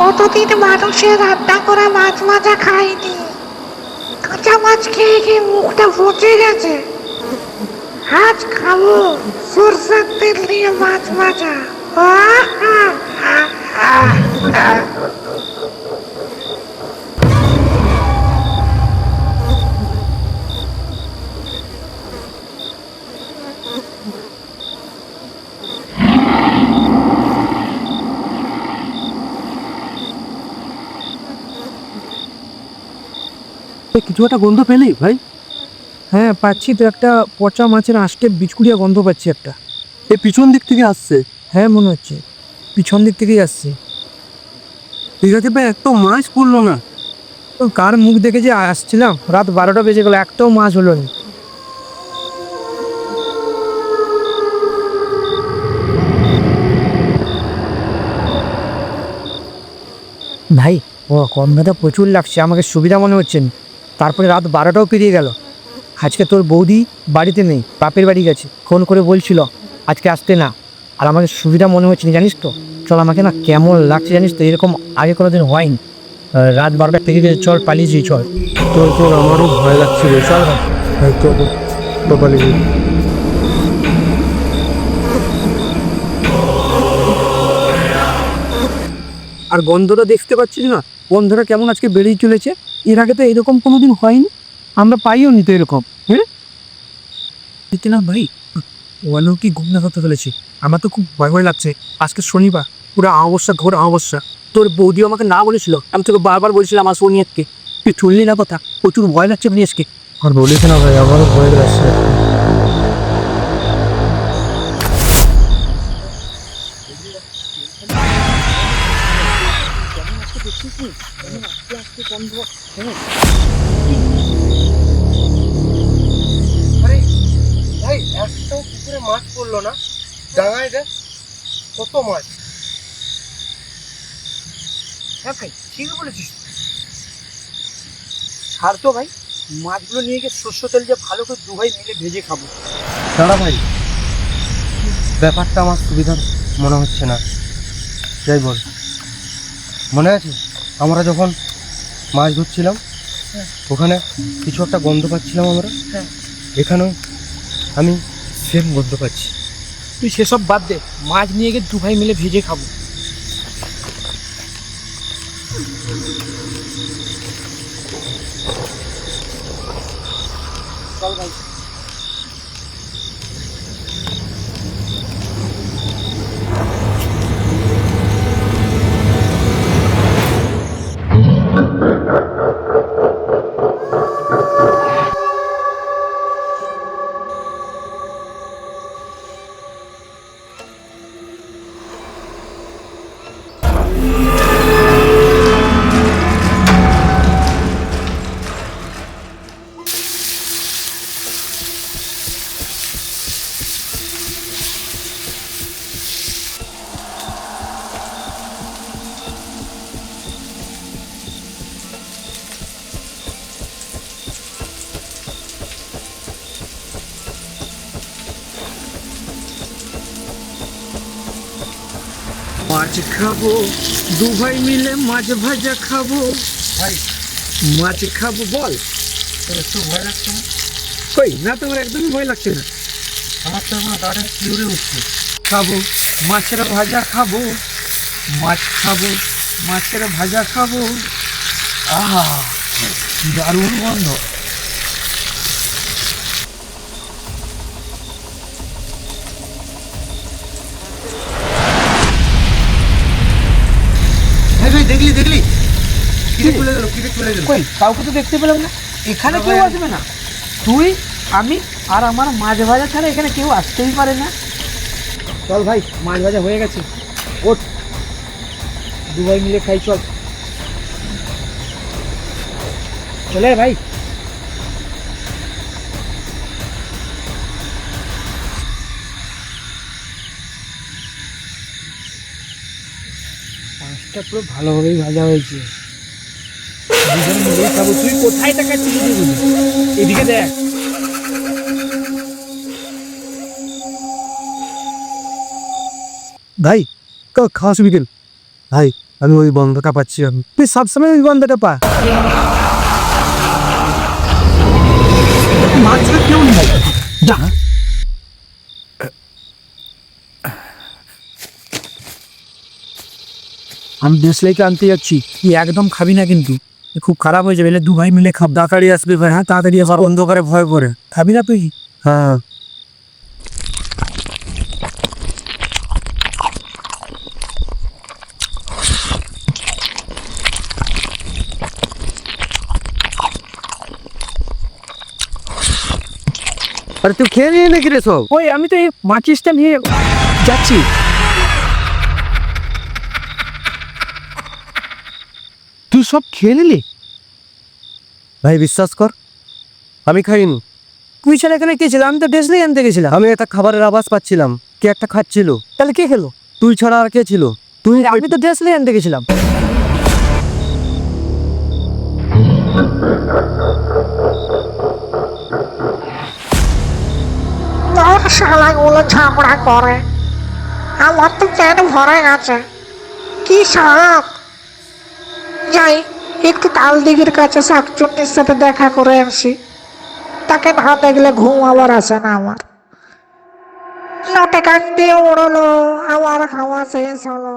কতদিন মানুষের রান্না করা মাছ মাজা খাইনি। কাঁচা মাছ খেয়ে খেয়ে মুখটা পচে গেছে। আজ খাব সরষের তেল দিয়ে মাছ মাজা আহ, কিছু একটা গন্ধ পেলি ভাই? হ্যাঁ পাচ্ছি তো একটা পচা মাছের আষ্টে বিচকুড়িয়া গন্ধ পাচ্ছি একটা। এ পিছন দিক থেকে আসছে? হ্যাঁ মনে হচ্ছে। পিছন দিক থেকেই আসছে। ঠিক আছে ভাই একটা মাছ পড়ল না। তো কার মুখ দেখে যে আসছিলাম? রাত বারোটা বেজে গেল একটাও মাছ হলো না। ভাই ও গন্ধটা প্রচুর লাগছে আমাকে সুবিধা মনে হচ্ছে না। তারপরে রাত বারোটাও পেরিয়ে গেল। আজকে তোর বৌদি বাড়িতে নেই বাপের বাড়ি গেছে। ফোন করে বলছিল আজকে আসতে না। আর আমাকে সুবিধা মনে হচ্ছে না জানিস তো? চল আমাকে না কেমন লাগছে জানিস তো? এরকম আগে কোনো দিন হয়নি রাত বারোটা পেরিয়ে গেছে চল পালিয়েছি চল। তোর তোর আমারও ভয় লাগছিল চল। না হ্যাঁ, আর গন্ধটা দেখতে পাচ্ছিস না? গন্ধটা কেমন আজকে বেড়েই চলেছে? এর আগে তো এরকম কোনোদিন হয়নি। আমরা পাইও নি তো এরকম হ্যাঁ? না ভাই ওয়ালেও কি ঘুম না করতে ফেলেছি। আমার তো খুব ভয় ভয় লাগছে। আজকে শনিবার পুরো অমাবস্যা ঘোর অমাবস্যা। তোর বৌদিও আমাকে না বলেছিল? আমি তোকে বারবার বলেছিলাম আমার সোনিয়াকে তুই শুনলি না কথা? প্রচুর ভয় লাগছে আজকে। আর বলিস না ভাই আমারও ভয় লাগছে। ভাই একটাও পুকুরে মাছ পড়ল না ডাঙায় কত মাছ হ্যাঁ ভাই তো ভাই মাছগুলো নিয়ে গিয়ে শস্য তেল দিয়ে ভালো করে দু ভাই মিলে ভেজে খাব দাঁড়া ভাই, ব্যাপারটা আমার সুবিধার মনে হচ্ছে না। যাই বল। মনে আছে? আমরা যখন মাছ ধরছিলাম ওখানে কিছু একটা গন্ধ পাচ্ছিলাম আমরা। হ্যাঁ। এখানেও আমি সেম গন্ধ পাচ্ছি। তুই সেসব বাদ দে মাছ নিয়ে গিয়ে দু ভাই মিলে ভেজে খাব। চল ভাই। মাছ খাব দু ভাই মিলে মাছ ভাজা খাব। ভাই। মাছ খাব বল। তোর একটু ভয় লাগছে না? কই? না তোমার একদমই ভয় লাগছে না। আমার তো এখন দাঁড়ে শিউরে উঠছে। খাব মাছের ভাজা খাব মাছ খাব মাছের ভাজা খাব। আহা দারুণ গন্ধ। ভাই ভাই দেখলি দেখলি। কিরে চলে গেল কিরে চলে গেল? কই কাউকে তো দেখতে পেলাম না। এখানে কেউ আসবে না। তুই আমি আর আমার মাছ ভাজা ছাড়া এখানে কেউ আসতেই পারে না। চল ভাই মাছ ভাজা হয়ে গেছে। ওঠ। দুবাই মিলে খাই চল। চলে ভাই। মাছটা পুরো ভালোভাবেই ভাজা হয়েছে। তুই কোথায় তাকাচ্ছিস এদিকে? দেখ। ভাই ক- খাওয়া বিকেল। ভাই, আমি ওই বন্ধটা পাচ্ছি আমি। তুই সবসময় ওই গন্ধটা পা মাছটা কেউ নেই যা আমি দেশলাইকে আনতে যাচ্ছি। তুই একদম খাবি না কিন্তু? খুব খারাপ হয়ে যাবে। এলে দু ভাই মিলে খাব তাড়াতাড়ি আসবে ভাই হ্যাঁ? তাড়াতাড়ি আবার অন্ধকারে ভয় করে। খাবি না তুই? হ্যাঁ। আরে তুই খেয়ে নিয়ে নাকি রে সব? ওই আমি তো এই মাচিসটা নিয়ে যাচ্ছি। তুই সব খেয়ে নিলি? ভাই বিশ্বাস কর আমি খাইনি। তুই ছেলে এখানে কে ছিল? আমি তো ডেসলাই আনতে গেছিলাম। আমি একটা খাবারের আওয়াজ পাচ্ছিলাম। কে একটা খাচ্ছিল? তাহলে কে খেলো? তুই ছাড়া আর কে ছিল? তুই আমি তো ডেসলাই আনতে গেছিলাম। শালাগুলো ঝগড়া করে। আমার তো পেট ভরে গেছে। কি স্বাদ যাই, একটু তালদিঘির কাছে শাকচুন্নির সাথে দেখা করে আসি। তাকে না দেখলে ঘুম আবার আসে না আমার। লটে কান দিয়ে উড়লো আমার খাওয়া শেষ হলো।